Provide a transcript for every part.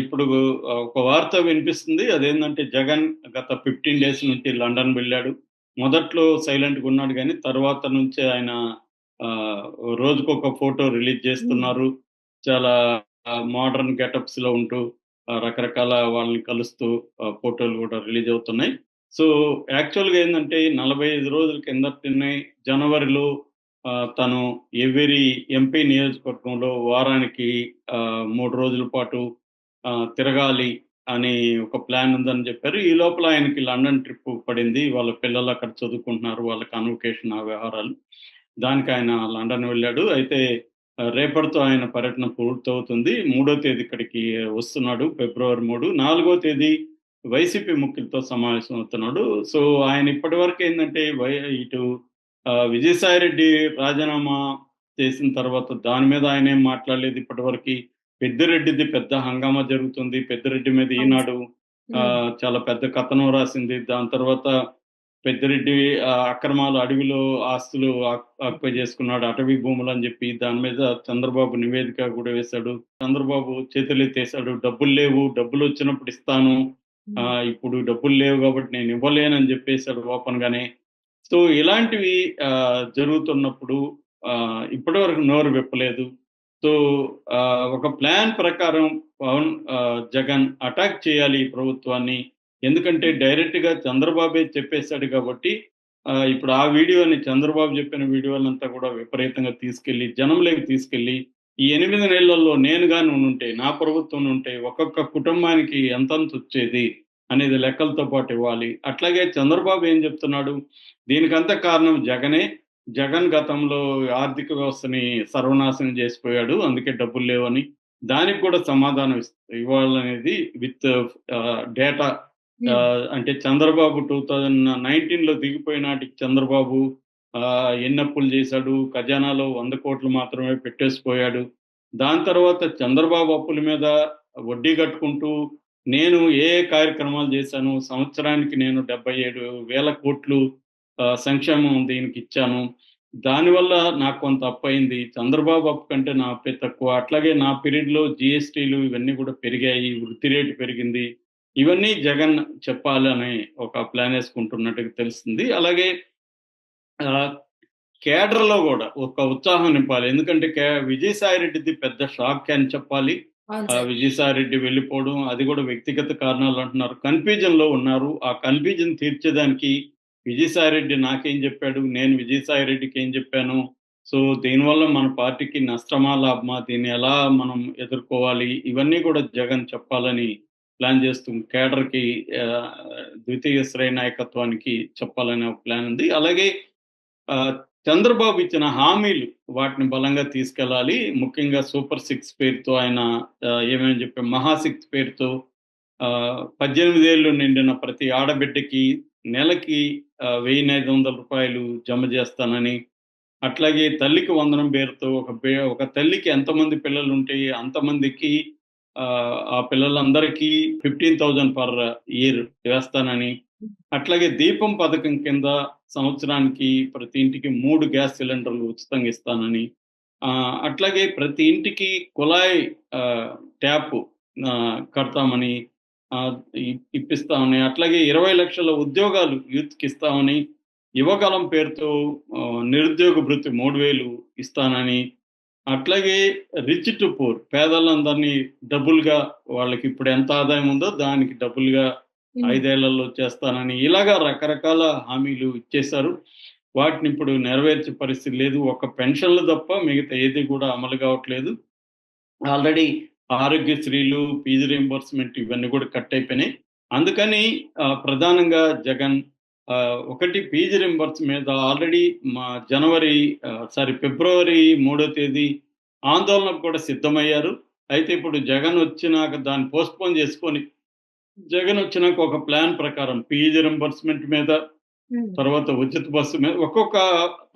ఇప్పుడు ఒక వార్త వినిపిస్తుంది. అదేంటంటే జగన్ గత 15 డేస్ నుంచి లండన్ వెళ్ళాడు. మొదట్లో సైలెంట్‌గా ఉన్నాడు కానీ తర్వాత నుంచి ఆయన రోజుకొక ఫోటో రిలీజ్ చేస్తున్నారు. చాలా ఆహ్, మోడర్న్ గెటప్స్‌లో ఉంటూ రకరకాల వాళ్ళని కలుస్తూ ఫోటోలు కూడా రిలీజ్ అవుతున్నాయి. సో, యాక్చువల్‌గా ఏందంటే 45 రోజుల కిందటనే జనవరిలో తను ఎవరి ఎంపీ నియోజకవర్గంలో వారానికి మూడు రోజుల పాటు తిరగాలి అని ఒక ప్లాన్ ఉందని చెప్పారు ఈ లోపల ఆయనకి లండన్ ట్రిప్ పడింది. వాళ్ళ పిల్లలు అక్కడ చదువుకుంటున్నారు. వాళ్ళ కన్వకేషన్ ఆ వ్యవహారాలు. దానికి ఆయన లండన్ వెళ్ళాడు. అయితే రేపటితో ఆయన పర్యటన పూర్తవుతుంది. మూడో తేదీ ఇక్కడికి వస్తున్నాడు. ఫిబ్రవరి మూడు నాలుగో తేదీ వైసీపీ ముఖ్యులతో సమావేశం అవుతున్నాడు. సో, ఆయన ఇప్పటివరకు ఏంటంటే వై ఇటు విజయసాయిరెడ్డి రాజీనామా చేసిన తర్వాత దాని మీద ఆయనేం మాట్లాడలేదు ఇప్పటివరకి. పెద్దిరెడ్డిది పెద్ద హంగామా జరుగుతుంది. పెద్దిరెడ్డి మీద. ఈనాడు చాలా పెద్ద కథనం రాసింది. దాని తర్వాత పెద్దిరెడ్డి అక్రమాలు అడవిలో ఆస్తులు ఆక్ ఆక్యుపై చేసుకున్నాడు. అటవీ భూములని జెప్పి దాని మీద చంద్రబాబు నివేదిక గూడా వేశాడు. చంద్రబాబు చేతులెత్తేసాడు. డబ్బులు లేవు. డబ్బులొచ్చినప్పుడు ఇస్తాను. హ్మ్. ఆహ్, ఇప్పుడు డబ్బులు లేవు గాబట్టి నేను ఇవ్వలేనని జెప్పేసాడు ఓపెన్‌గానే. సో, ఇలాంటివి జరుగుతున్నప్పుడు ఇప్పటి ఇప్పటివరకు నోరు విప్పలేదు. సో, ఒక ప్లాన్ ప్రకారం పవన్ జగన్ అటాక్ చేయాలి ఈ ప్రభుత్వాన్ని. ఎందుకంటే డైరెక్ట్‌గా చంద్రబాబే చెప్పేశాడు కాబట్టి ఇప్పుడు ఆ వీడియోని చంద్రబాబు చెప్పిన వీడియోలంతా కూడా విపరీతంగా తీసుకెళ్ళి జనంలోకి తీసుకెళ్ళి ఈ ఎనిమిది నెలల్లో నేను గాని ఉంటే నా ప్రభుత్వం ఉంటే ఒక్కొక్క కుటుంబానికి ఎంతెంతొచ్చేది అనేది లెక్కలతో పాటు ఇవ్వాలి. అట్లాగే చంద్రబాబు ఏం జెప్తున్నాడు, దీనికంతా కారణం జగనే. జగన్ గతంలో ఆర్థిక వ్యవస్థని సర్వనాశనం జేసిపోయాడు. అందుకే డబ్బులు లేవని. దానికి కూడా సమాధానం ఇవ్వాలనేది విత్ డేటా. ఆహ్, అంటే చంద్రబాబు 2019లో దిగిపోయిన నాటికి చంద్రబాబు ఆహ్, ఎన్ని అప్పులు జేశాడు. ఖజానాలో 100,00,00,000 మాత్రమే పెట్టేసిపోయాడు. దాని తర్వాత చంద్రబాబు అప్పుల మీద వడ్డీ కట్టుకుంటూ నేను ఏ ఏ కార్యక్రమాలు చేశాను సంవత్సరానికి నేను డెబ్భై ఏడు వేల కోట్లు సంక్షేమం దీనికి ఇచ్చాను దానివల్ల నాకు కొంత అప్పయింది. చంద్రబాబు అప్పు కంటే నా అప్పే తక్కువ. అట్లాగే నా పీరియడ్‌లో జిఎస్టీలు ఇవన్నీ కూడా పెరిగాయి. వృద్ధి రేటు పెరిగింది. ఇవన్నీ జగన్ చెప్పాలని ఒక ప్లాన్ వేసుకుంటున్నట్టుగా తెలుస్తుంది. అలాగే కేడర్‌లో కూడా ఒక ఉత్సాహం నింపాలి. ఎందుకంటే కే విజయసాయిరెడ్డిది పెద్ద షాక్ అని చెప్పాలి. విజయసాయిరెడ్డి వెళ్ళిపోవడం అది కూడా వ్యక్తిగత కారణాలు అంటున్నారు కన్ఫ్యూజన్లో ఉన్నారు. ఆ కన్‌ఫ్యూజన్ తీర్చేదానికి విజయసాయిరెడ్డి నాకేం చెప్పాడు నేను విజయసాయిరెడ్డికి ఏం చెప్పాను సో, దీనివల్ల మన పార్టీకి నష్టమా? లాభమా? దీన్ని ఎలా మనం ఎదుర్కోవాలి? ఇవన్నీ కూడా జగన్ చెప్పాలని ప్లాన్ చేస్తూ కేడర్‌కి ద్వితీయ శ్రేణి నాయకత్వానికి చెప్పాలనే ఒక ప్లాన్ ఉంది. అలాగే చంద్రబాబు ఇచ్చిన హామీలు వాటిని బలంగా తీసుకెళ్ళాలి. ముఖ్యంగా సూపర్ సిక్స్ పేరుతో ఆయన ఏమేమి చెప్పాం మహా సిక్స్ పేరుతో ఆహ్, 18 ఏళ్ళు నిండిన ప్రతి ఆడబిడ్డకి నెలకి వెయ్యిన ఐదు వందల రూపాయలు జమ చేస్తానని అట్లాగే తల్లికి వందనం పేరుతో ఒక ఒక తల్లికి ఎంతమంది పిల్లలుంటే అంతమందికి ఆ పిల్లలందరికీ 15,000 పర్ ఇయర్ వేస్తానని, అట్లాగే దీపం పథకం కింద సంవత్సరానికి ప్రతి ఇంటికి మూడు గ్యాస్ సిలిండర్లు ఉచితంగా ఇస్తానని, అట్లాగే ప్రతి ఇంటికి కుళాయి ట్యాప్ కడతామని ఇప్పిస్తామని, అట్లాగే ఇరవై లక్షల ఉద్యోగాలు యూత్‌కి ఇస్తామని, యువకాలం పేరుతో నిరుద్యోగ భృతి 3,000 ఇస్తానని, అట్లాగే రిచ్ టు పూర్ పేదలందరినీ డబుల్‌గా వాళ్ళకి ఇప్పుడు ఎంత ఆదాయం ఉందో దానికి డబ్బులుగా ఐదేళ్ళలో చేస్తానని ఇలాగా రకరకాల హామీలు ఇచ్చేశారు. వాటిని ఇప్పుడు నెరవేర్చే పరిస్థితి లేదు. ఒక పెన్షన్‌లు తప్ప మిగతా ఏది కూడా అమలు కావట్లేదు. ఆల్రెడీ ఆరోగ్యశ్రీలు, ఫీజు రీంబర్స్మెంట్ ఇవన్నీ కూడా కట్ అయిపోయినాయి. అందుకని ప్రధానంగా జగన్ ఒకటి ఫీజు రింబర్స్ మీద ఆల్రెడీ మా జనవరి సారీ ఫిబ్రవరి మూడో తేదీ ఆందోళనకు కూడా సిద్ధమయ్యారు. అయితే ఇప్పుడు జగన్ వచ్చినాక దాన్ని పోస్ట్‌పోన్ చేసుకొని జగన్ వచ్చినాక ఒక ప్లాన్ ప్రకారం ఫీజు రీయింబర్స్‌మెంట్ మీద. తర్వాత ఉచిత బస్సు మీద ఒక్కొక్క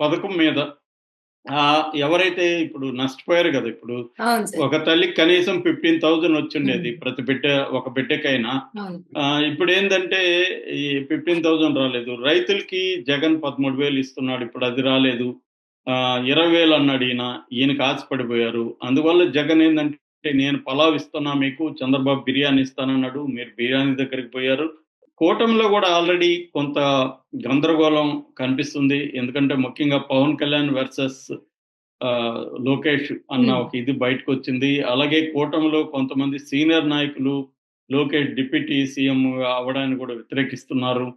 పథకం మీద ఆహ్, ఎవరైతే ఇప్పుడు నష్టపోయారు గదా! ఇప్పుడు. ఒక తల్లికి కనీసం 15,000 వచ్చుండేది హ్మ్. ప్రతి బిడ్డ ఒక బిడ్డకైనా. ఆహ్, ఇప్పుడేందంటే ఈ 15,000 రాలేదు. రైతులకి జగన్ 13,000 ఇస్తున్నాడు. ఇప్పుడు అది రాలేదు. ఆహ్, 20,000 అన్నాడు ఈయన. ఈయనకి ఆశ పడిపోయారు. అందువల్ల జగన్ ఏందంటే అంటే నేను పలావ్ ఇస్తున్నా మీకు చంద్రబాబు బిర్యానీ ఇస్తానన్నాడు మీరు బిర్యానీ దగ్గరికి పోయారు. కూటమిలో కూడా ఆల్రెడీ కొంత గందరగోళం కనిపిస్తుంది. ఎందుకంటే ముఖ్యంగా పవన్ కళ్యాణ్ వర్సెస్ లోకేష్ అన్న Hmm. ఒక ఇది బయటకు వచ్చింది అలాగే కూటమిలో కొంతమంది సీనియర్ నాయకులు లోకేష్ డిప్యూటీ సీఎం అవడానికి కూడా వ్యతిరేకిస్తున్నారు.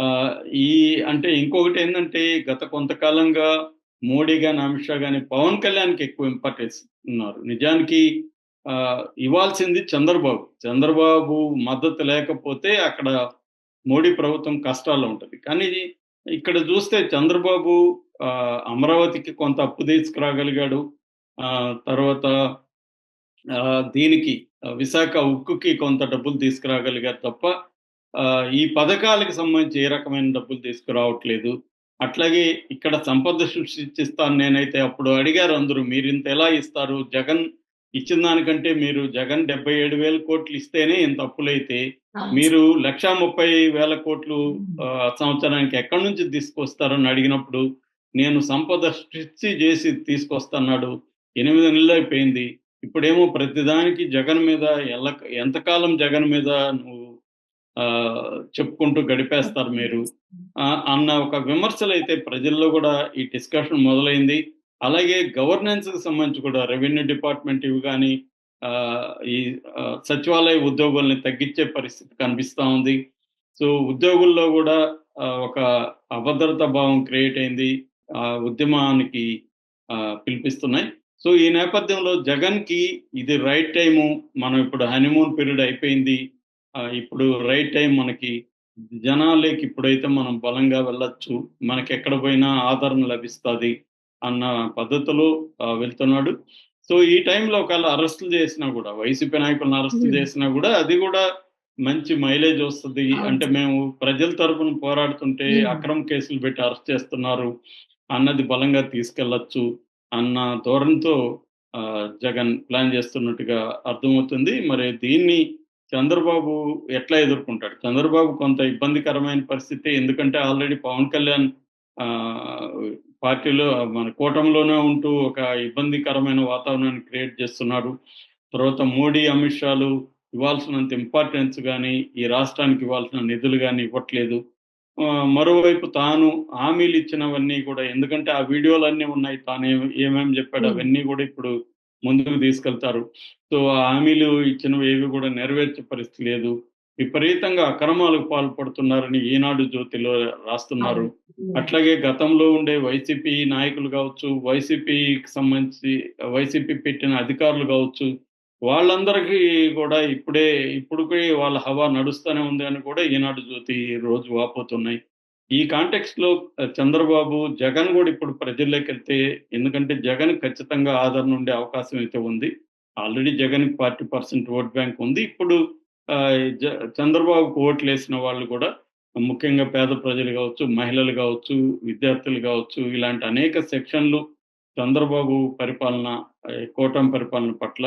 ఆ, ఈ అంటే ఇంకొకటి ఏంటంటే గత కొంతకాలంగా మోడీ గాని అమిత్ షా గాని పవన్ కళ్యాణ్కి ఎక్కువ ఇంపార్టెన్స్ ఉన్నారు. నిజానికి ఇవ్వాల్సింది చంద్రబాబు. చంద్రబాబు మద్దతు లేకపోతే అక్కడ మోడీ ప్రభుత్వం కష్టాల్లో ఉంటుంది. కానీ ఇక్కడ చూస్తే చంద్రబాబు అమరావతికి కొంత అప్పు తీసుకురాగలిగాడు. ఆ, తర్వాత ఆ, దీనికి విశాఖ ఉక్కుకి కొంత డబ్బులు తీసుకురాగలిగారు తప్ప ఈ పథకాలకు సంబంధించి ఏ రకమైన డబ్బులు తీసుకురావట్లేదు. అట్లాగే ఇక్కడ సంపద సృష్టిస్తాను నేనైతే అప్పుడు అడిగారు అందరూ మీరు ఇంత ఎలా ఇస్తారు? జగన్ ఇచ్చిన దానికంటే మీరు జగన్ డెబ్బై ఏడు వేల కోట్లు ఇస్తేనే ఇంత అప్పులైతే మీరు లక్షా ముప్పై వేల కోట్లు సంవత్సరానికి ఎక్కడి నుంచి తీసుకొస్తారని అడిగినప్పుడు నేను సంపద సృష్టి చేసి తీసుకొస్తున్నాడు. ఎనిమిది నెలలు అయిపోయింది. ఇప్పుడేమో ప్రతిదానికి జగన్ మీద ఎల్ల ఎంతకాలం జగన్ మీద నువ్వు చెప్పుకుంటూ గడిపేస్తారు మీరు? అన్న ఒక విమర్శలు అయితే ప్రజల్లో కూడా ఈ డిస్కషన్ మొదలైంది. అలాగే గవర్నెన్స్కి సంబంధించి కూడా రెవెన్యూ డిపార్ట్మెంట్ ఇవి కానీ ఈ సచివాలయ ఉద్యోగుల్ని తగ్గించే పరిస్థితి కనిపిస్తా ఉంది. సో ఉద్యోగుల్లో కూడా ఒక అభద్రతా భావం క్రియేట్ అయింది ఆ ఉద్యమానికి ఆ, పిలిపిస్తున్నాయి. సో ఈ నేపథ్యంలో జగన్కి ఇది రైట్ టైము మనం ఇప్పుడు హనీమూన్ పీరియడ్ అయిపోయింది ఇప్పుడు రైట్ టైం మనకి జనాలకి ఇప్పుడైతే మనం బలంగా వెళ్ళొచ్చు మనకి ఎక్కడ పోయినా ఆదరణ లభిస్తుంది అన్న పద్ధతిలో వెళ్తున్నాడు సో ఈ టైంలో ఒకవేళ అరెస్టులు చేసినా కూడా వైసీపీ నాయకులను అరెస్ట్ Hmm. చేసినా కూడా అది కూడా మంచి మైలేజ్ వస్తుంది. అంటే మేము ప్రజల తరపున పోరాడుతుంటే. అక్రమ కేసులు పెట్టి అరెస్ట్ చేస్తున్నారు అన్నది బలంగా తీసుకెళ్ళొచ్చు అన్న ధోరణితో జగన్ ప్లాన్ చేస్తున్నట్టుగా అర్థమవుతుంది మరి దీన్ని చంద్రబాబు ఎట్లా ఎదుర్కొంటాడు చంద్రబాబు కొంత ఇబ్బందికరమైన పరిస్థితి ఎందుకంటే ఆల్రెడీ పవన్ కళ్యాణ్ ఆ, పార్టీలో మన కూటమిలోనే ఉంటూ ఒక ఇబ్బందికరమైన వాతావరణాన్ని క్రియేట్ చేస్తున్నాడు. తర్వాత మోడీ అమిత్ షాలు ఇవ్వాల్సినంత ఇంపార్టెన్స్ కానీ ఈ రాష్ట్రానికి ఇవ్వాల్సిన నిధులు కానీ ఇవ్వట్లేదు. మరోవైపు తాను హామీలు ఇచ్చినవన్నీ కూడా ఎందుకంటే ఆ వీడియోలన్నీ ఉన్నాయి తాను ఏం- ఏమేం చెప్పాడు Hmm. అవన్నీ కూడా ఇప్పుడు ముందుకు తీసుకెళ్తారు. సో ఆ హామీలు ఇచ్చినవి ఏవి కూడా నెరవేర్చే పరిస్థితి లేదు. విపరీతంగా అక్రమాలకు పాల్పడుతున్నారని ఈనాడు జ్యోతిలో రాస్తున్నారు. అట్లాగే గతంలో ఉండే వైసీపీ నాయకులు కావచ్చు వైసీపీకి సంబంధించి వైసీపీ పెట్టిన అధికారులు కావచ్చు వాళ్ళందరికీ కూడా ఇప్పుడే ఇప్పుడుకి వాళ్ళ హవా నడుస్తూనే ఉంది అని కూడా ఈనాడు జ్యోతి రోజు వాపోతున్నాయి. ఈ కాంటెక్స్ట్లో చంద్రబాబు జగన్ కూడా ఇప్పుడు ప్రజల్లోకి వెళ్తే ఎందుకంటే జగన్ ఖచ్చితంగా ఆదరణ ఉండే అవకాశం అయితే ఉంది. Already Jagan forty percent vote bank ఉంది. ఇప్పుడు చంద్రబాబుకు ఓట్లు వేసిన వాళ్ళు కూడా ముఖ్యంగా పేద ప్రజలు కావచ్చు మహిళలు కావచ్చు విద్యార్థులు కావచ్చు ఇలాంటి అనేక సెక్షన్లు చంద్రబాబు పరిపాలన కోటం కూటమి పరిపాలన పట్ల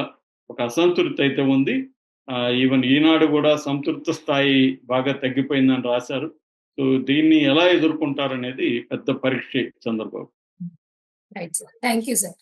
ఒక అసంతృప్తి అయితే ఉంది. ఆ, ఈవెన్ ఈనాడు కూడా సంతృప్త స్థాయి బాగా తగ్గిపోయిందని రాశారు. సో దీన్ని ఎలా ఎదుర్కొంటారనేది పెద్ద పరీక్ష చంద్రబాబు. Thank you sir